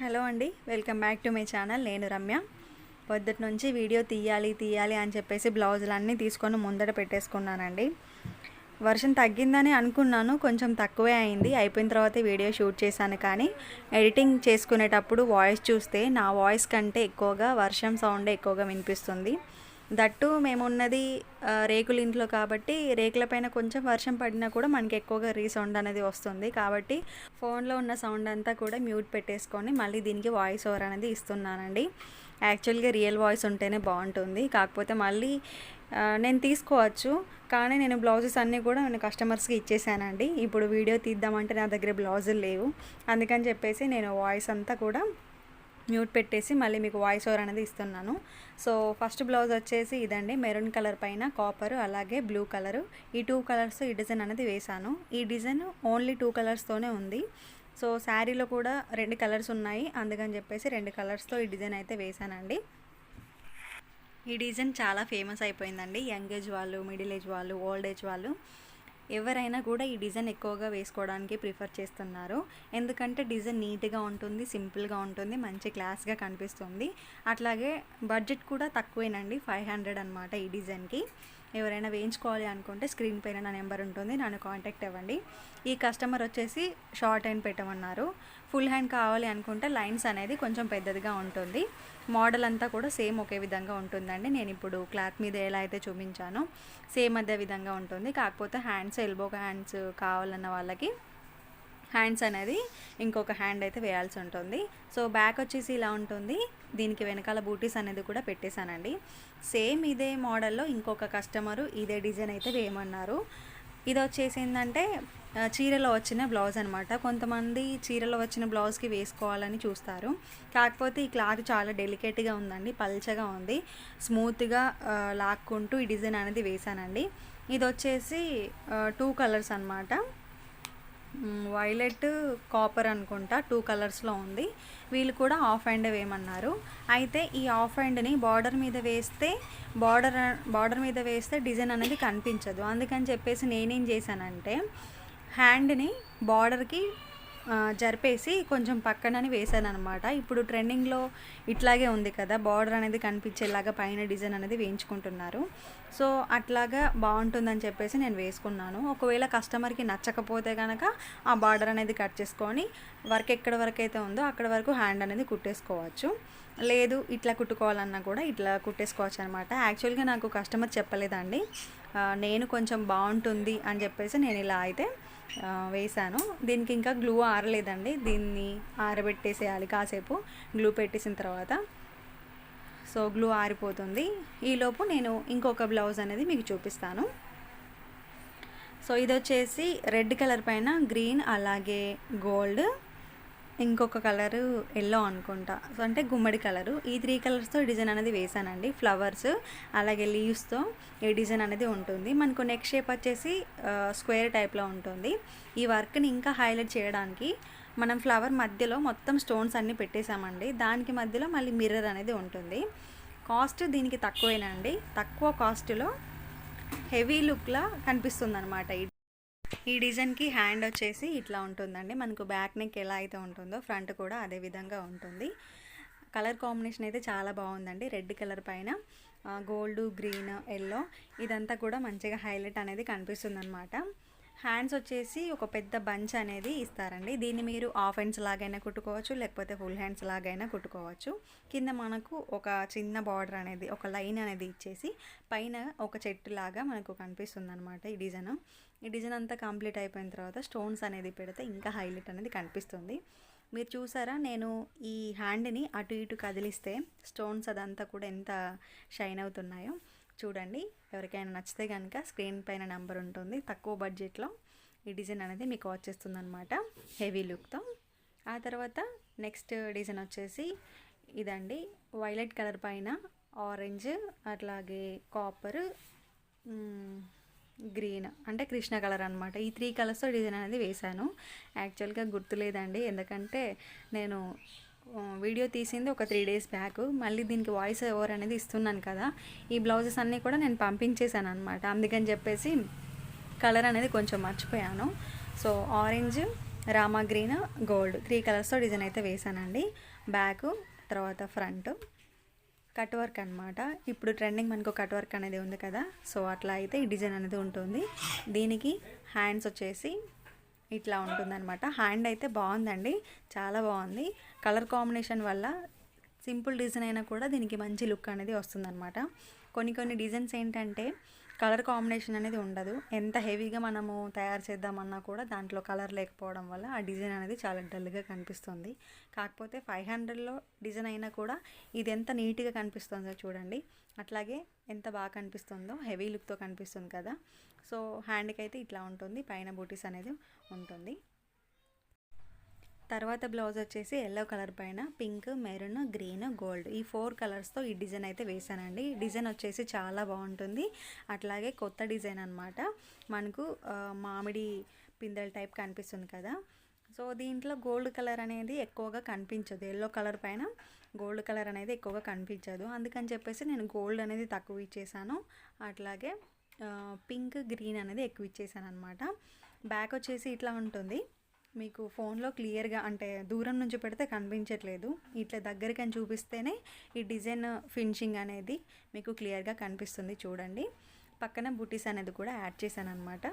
Hello అండి welcome back to my channel. నేను రమ్య. పొద్దుటి నుంచి వీడియో తీయాలి తీయాలి అని చెప్పేసి బ్లౌజులు అన్నీ తీసుకొని ముందట పెట్టేసుకున్నానండి. వర్షం తగ్గిందని అనుకున్నాను కొంచెం తక్కువే అయింది. అయిపోయిన తర్వాత వీడియో షూట్ చేశాను కానీ ఎడిటింగ్ చేసుకునేటప్పుడు వాయిస్ చూస్తే నా వాయిస్ కంటే ఎక్కువగా వర్షం సౌండ్ ఎక్కువగా వినిపిస్తుంది. దట్టు మేమున్నది రేకుల ఇంట్లో కాబట్టి రేకుల పైన కొంచెం వర్షం పడినా కూడా మనకి ఎక్కువగా రీసౌండ్ అనేది వస్తుంది. కాబట్టి ఫోన్లో ఉన్న సౌండ్ అంతా కూడా మ్యూట్ పెట్టేసుకొని మళ్ళీ దీనికి వాయిస్ ఓవర్ అనేది ఇస్తున్నానండి. యాక్చువల్గా రియల్ వాయిస్ ఉంటేనే బాగుంటుంది. కాకపోతే మళ్ళీ నేను తీసుకోవచ్చు. కానీ నేను బ్లౌజెస్ అన్నీ కూడా నేను కస్టమర్స్కి ఇచ్చేసానండి. ఇప్పుడు వీడియో తీద్దామంటే నా దగ్గర బ్లౌజులు లేవు. అందుకని చెప్పేసి నేను వాయిస్ అంతా కూడా మ్యూట్ పెట్టేసి మళ్ళీ మీకు వాయిస్ ఓవర్ అనేది ఇస్తున్నాను. సో ఫస్ట్ బ్లౌజ్ వచ్చేసి ఇదండి. మెరూన్ కలర్ పైన కాపర్ అలాగే బ్లూ కలరు. ఈ టూ కలర్స్ ఈ డిజైన్ అనేది వేశాను. ఈ డిజైన్ ఓన్లీ టూ కలర్స్తోనే ఉంది. సో శారీలో కూడా రెండు కలర్స్ ఉన్నాయి. అందుకని చెప్పేసి రెండు కలర్స్తో ఈ డిజైన్ అయితే వేశానండి. ఈ డిజైన్ చాలా ఫేమస్ అయిపోయిందండి. యంగ్ ఏజ్ వాళ్ళు మిడిల్ ఏజ్ వాళ్ళు ఓల్డ్ ఏజ్ వాళ్ళు. ఎవరైనా కూడా ఈ డిజైన్ ఎక్కువగా వేసుకోవడానికి ప్రిఫర్ చేస్తున్నారు. ఎందుకంటే డిజైన్ నీట్గా ఉంటుంది సింపుల్గా ఉంటుంది మంచి క్లాస్గా కనిపిస్తుంది. అట్లాగే బడ్జెట్ కూడా తక్కువేనండి ఫైవ్ హండ్రెడ్ అనమాట ఈ డిజైన్కి. ఎవరైనా వేయించుకోవాలి అనుకుంటే స్క్రీన్ పైన నా నెంబర్ ఉంటుంది నన్ను కాంటాక్ట్ అవ్వండి. ఈ కస్టమర్ వచ్చేసి షార్ట్ హ్యాండ్ పెట్టమన్నారు. ఫుల్ హ్యాండ్ కావాలి అనుకుంటే లైన్స్ అనేది కొంచెం పెద్దదిగా ఉంటుంది. మోడల్ అంతా కూడా సేమ్ ఒకే విధంగా ఉంటుందండి. నేను ఇప్పుడు క్లాత్ మీద ఎలా అయితే చూపించానో సేమ్ అదే విధంగా ఉంటుంది. కాకపోతే హ్యాండ్స్ ఎల్బో హ్యాండ్స్ కావాలన్న వాళ్ళకి హ్యాండ్స్ అనేది ఇంకొక హ్యాండ్ అయితే వేయాల్సి ఉంటుంది. సో బ్యాక్ వచ్చేసి ఇలా ఉంటుంది. దీనికి వెనకాల బూటీస్ అనేది కూడా పెట్టేశానండి. సేమ్ ఇదే మోడల్లో ఇంకొక కస్టమరు ఇదే డిజైన్ అయితే వేయమన్నారు. ఇది వచ్చేసి ఏంటంటే చీరలో వచ్చిన బ్లౌజ్ అనమాట కొంతమంది చీరలో వచ్చిన బ్లౌజ్కి వేసుకోవాలని చూస్తారు. కాకపోతే ఈ క్లాత్ చాలా డెలికేట్గా ఉందండి పల్చగా ఉంది. స్మూత్గా లాక్కుంటూ ఈ డిజైన్ అనేది వేశానండి. ఇది వచ్చేసి టూ కలర్స్ అనమాట వైలెట్ కాపర్ అనుకుంటా టూ కలర్స్లో ఉంది. వీళ్ళు కూడా ఆఫ్ హ్యాండ్ వేయమన్నారు. అయితే ఈ ఆఫ్ హ్యాండ్ని బార్డర్ మీద వేస్తే బార్డర్ బార్డర్ మీద వేస్తే డిజైన్ అనేది కనిపించదు. అందుకని చెప్పేసి నేనేం చేశానంటే హ్యాండ్ని బార్డర్కి జరిపేసి కొంచెం పక్కనని వేసాను అనమాట ఇప్పుడు ట్రెండింగ్లో ఇట్లాగే ఉంది కదా బార్డర్ అనేది కనిపించేలాగా పైన డిజైన్ అనేది వేయించుకుంటున్నారు. సో అట్లాగా బాగుంటుందని చెప్పేసి నేను వేసుకున్నాను. ఒకవేళ కస్టమర్కి నచ్చకపోతే కనుక ఆ బార్డర్ అనేది కట్ చేసుకొని వర్క్ ఎక్కడ వరకు అయితే ఉందో అక్కడ వరకు హ్యాండ్ అనేది కుట్టేసుకోవచ్చు. లేదు ఇట్లా కుట్టుకోవాలన్నా కూడా ఇట్లా కుట్టేసుకోవచ్చు అనమాట యాక్చువల్గా నాకు కస్టమర్ చెప్పలేదండి. నేను కొంచెం బాగుంటుంది అని చెప్పేసి నేను ఇలా అయితే వేశాను. వేసాను దీనికి ఇంకా గ్లూ ఆరలేదండి. దీన్ని ఆరబెట్టేసేయాలి కాసేపు. గ్లూ పెట్టేసిన తర్వాత. సో గ్లూ ఆరిపోతుంది. ఈలోపు నేను ఇంకొక బ్లౌజ్ అనేది మీకు చూపిస్తాను. సో ఇది వచ్చేసి రెడ్ కలర్ పైన గ్రీన్ అలాగే గోల్డ్ ఇంకొక కలరు ఎల్లో అనుకుంటా. సో అంటే గుమ్మడి కలరు. ఈ త్రీ కలర్స్తో డిజైన్ అనేది వేసానండి. ఫ్లవర్స్ అలాగే లీవ్స్తో ఈ డిజైన్ అనేది ఉంటుంది. మనకు నెక్ షేప్ వచ్చేసి స్క్వేర్ టైప్లో ఉంటుంది. ఈ వర్క్ని ఇంకా హైలైట్ చేయడానికి మనం ఫ్లవర్ మధ్యలో మొత్తం స్టోన్స్ అన్నీ పెట్టేశామండి. దానికి మధ్యలో మళ్ళీ మిర్రర్ అనేది ఉంటుంది. కాస్ట్ దీనికి తక్కువేనండి. తక్కువ కాస్ట్లో హెవీ లుక్లా కనిపిస్తుంది అనమాట ఈ డిజైన్కి హ్యాండ్ వచ్చేసి ఇట్లా ఉంటుందండి. మనకు బ్యాక్ నెక్ ఎలా అయితే ఉంటుందో ఫ్రంట్ కూడా అదే విధంగా ఉంటుంది. కలర్ కాంబినేషన్ అయితే చాలా బాగుందండి. రెడ్ కలర్ పైన గోల్డ్ గ్రీన్ ఎల్లో ఇదంతా కూడా మంచిగా హైలైట్ అనేది కనిపిస్తుంది అనమాట హ్యాండ్స్ వచ్చేసి ఒక పెద్ద బంచ్ అనేది ఇస్తారండి. దీన్ని మీరు హాఫ్ హ్యాండ్స్ లాగైనా కుట్టుకోవచ్చు లేకపోతే ఫుల్ హ్యాండ్స్ లాగైనా కుట్టుకోవచ్చు. కింద మనకు ఒక చిన్న బార్డర్ అనేది ఒక లైన్ అనేది ఇచ్చేసి పైన ఒక చెట్టు లాగా మనకు కనిపిస్తుంది అనమాట ఈ డిజైన్. ఈ డిజైన్ అంతా కంప్లీట్ అయిపోయిన తర్వాత స్టోన్స్ అనేది పెడితే ఇంకా హైలైట్ అనేది కనిపిస్తుంది. మీరు చూసారా? నేను ఈ హ్యాండ్ని అటు ఇటు కదిలిస్తే స్టోన్స్ అదంతా కూడా ఎంత షైన్ అవుతున్నాయో. చూడండి. ఎవరికైనా నచ్చితే కనుక స్క్రీన్ పైన నెంబర్ ఉంటుంది. తక్కువ బడ్జెట్లో ఈ డిజైన్ అనేది మీకు వచ్చేస్తుంది అనమాట హెవీ లుక్తో ఆ తర్వాత నెక్స్ట్ డిజైన్ వచ్చేసి ఇదండి. వైలెట్ కలర్ పైన ఆరెంజ్ అట్లాగే కాపర్ గ్రీన్ అంటే కృష్ణ కలర్ అనమాట ఈ త్రీ కలర్స్తో డిజైన్ అనేది వేశాను. యాక్చువల్గా గుర్తులేదండి. ఎందుకంటే నేను వీడియో తీసింది ఒక త్రీ డేస్ బ్యాక్. మళ్ళీ దీనికి వాయిస్ ఓవర్ అనేది ఇస్తున్నాను కదా. ఈ బ్లౌజెస్ అన్నీ కూడా నేను పంపించేశాను అనమాట అందుకని చెప్పేసి కలర్ అనేది కొంచెం మర్చిపోయాను. So orange Rama green gold three కలర్స్తో డిజైన్ అయితే వేసానండి బ్యాక్ తర్వాత ఫ్రంట్. కట్ వర్క్ అనమాట ఇప్పుడు ట్రెండింగ్ మనకు కట్ వర్క్ అనేది ఉంది కదా. సో అట్లా అయితే ఈ డిజైన్ అనేది ఉంటుంది. దీనికి హ్యాండ్స్ వచ్చేసి ఇట్లా ఉంటుందన్నమాట. హ్యాండ్ అయితే బాగుందండి. చాలా బాగుంది. కలర్ కాంబినేషన్ వల్ల సింపుల్ డిజైన్ అయినా కూడా దీనికి మంచి లుక్ అనేది వస్తుందన్నమాట. కొన్ని కొన్ని డిజైన్స్ ఏంటంటే కలర్ కాంబినేషన్ అనేది ఉండదు. ఎంత హెవీగా మనము తయారు చేద్దామన్నా కూడా దాంట్లో కలర్ లేకపోవడం వల్ల ఆ డిజైన్ అనేది చాలా డల్గా కనిపిస్తుంది. కాకపోతే ఫైవ్ హండ్రెడ్లో డిజైన్ అయినా కూడా ఇది ఎంత నీట్గా కనిపిస్తుందో చూడండి. అట్లాగే ఎంత బాగా కనిపిస్తుందో హెవీ లుక్తో కనిపిస్తుంది కదా. సో హ్యాండ్కి అయితే ఇట్లా ఉంటుంది. పైన బూటీస్ అనేది ఉంటుంది. తర్వాత బ్లౌజ్ వచ్చేసి ఎల్లో కలర్ పైన పింక్ మెరూన్ గ్రీన్ గోల్డ్. ఈ ఫోర్ కలర్స్తో ఈ డిజైన్ అయితే వేసానండి. డిజైన్ వచ్చేసి చాలా బాగుంటుంది. అట్లాగే కొత్త డిజైన్ అనమాట మనకు మామిడి పిందెల టైప్ కనిపిస్తుంది కదా. సో దీంట్లో గోల్డ్ కలర్ అనేది ఎక్కువగా కనిపించదు. ఎల్లో కలర్ పైన గోల్డ్ కలర్ అనేది ఎక్కువగా కనిపించదు. అందుకని చెప్పేసి నేను గోల్డ్ అనేది తక్కువ ఇచ్చేసాను. అట్లాగే పింక్ గ్రీన్ అనేది ఎక్కువ ఇచ్చేసాను అనమాట బ్యాక్ వచ్చేసి ఇట్లా ఉంటుంది. మీకు ఫోన్లో క్లియర్గా అంటే దూరం నుంచి పెడితే కనిపించట్లేదు. ఇట్లా దగ్గరికని చూపిస్తేనే ఈ డిజైన్ ఫినిషింగ్ అనేది మీకు క్లియర్గా కనిపిస్తుంది చూడండి. పక్కన బూటీస్ అనేది కూడా యాడ్ చేశాను అనమాట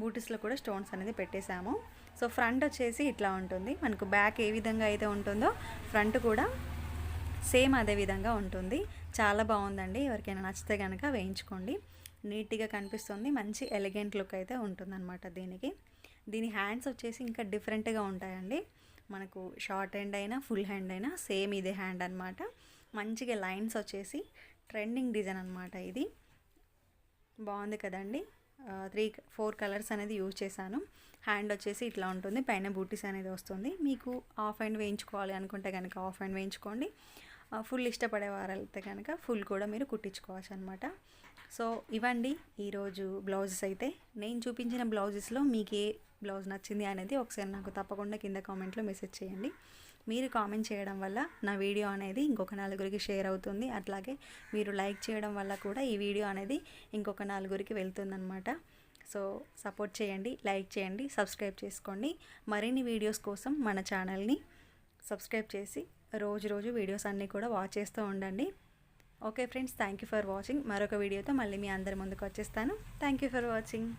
బూటీస్లో కూడా స్టోన్స్ అనేది పెట్టేశాము. సో ఫ్రంట్ వచ్చేసి ఇట్లా ఉంటుంది. మనకు బ్యాక్ ఏ విధంగా అయితే ఉంటుందో ఫ్రంట్ కూడా సేమ్ అదే విధంగా ఉంటుంది. చాలా బాగుందండి. ఎవరికైనా నచ్చితే కనుక వేయించుకోండి. నీట్గా కనిపిస్తుంది. మంచి ఎలిగెంట్ లుక్ అయితే ఉంటుందన్నమాట దీనికి. దీని హ్యాండ్స్ వచ్చేసి ఇంకా డిఫరెంట్గా ఉంటాయండి. మనకు షార్ట్ హ్యాండ్ అయినా ఫుల్ హ్యాండ్ అయినా సేమ్ ఇదే హ్యాండ్ అనమాట మంచిగా లైన్స్ వచ్చేసి ట్రెండింగ్ డిజైన్ అనమాట ఇది. బాగుంది కదండి. త్రీ ఫోర్ కలర్స్ అనేది యూజ్ చేశాను. హ్యాండ్ వచ్చేసి ఇట్లా ఉంటుంది. పైన బూటీస్ అనేది వస్తుంది. మీకు ఆఫ్ హ్యాండ్ వేయించుకోవాలి అనుకుంటే కనుక ఆఫ్ హ్యాండ్ వేయించుకోండి. ఫుల్ ఇష్టపడే వారైతే కనుక ఫుల్ కూడా మీరు కుట్టించుకోవచ్చు అనమాట సో ఇవ్వండి. ఈరోజు బ్లౌజెస్ అయితే నేను చూపించిన బ్లౌజెస్లో మీకు ఏ బ్లౌజ్ నచ్చింది అనేది ఒకసారి నాకు తప్పకుండా కింద కామెంట్లో మెసేజ్ చేయండి. మీరు కామెంట్ చేయడం వల్ల నా వీడియో అనేది ఇంకొక నలుగురికి షేర్ అవుతుంది. అట్లాగే మీరు లైక్ చేయడం వల్ల కూడా ఈ వీడియో అనేది ఇంకొక నలుగురికి వెళ్తుందనమాట సో సపోర్ట్ చేయండి లైక్ చేయండి సబ్స్క్రైబ్ చేసుకోండి. మరిన్ని వీడియోస్ కోసం మన ఛానల్ని సబ్స్క్రైబ్ చేసి రోజు రోజు వీడియోస్ అన్నీ కూడా వాచ్ చేస్తూ ఉండండి. Okay friends thank you for watching. మరొక వీడియోతో మళ్ళీ మీ అందరి ముందుకు వచ్చేస్తాను. Thank you for watching.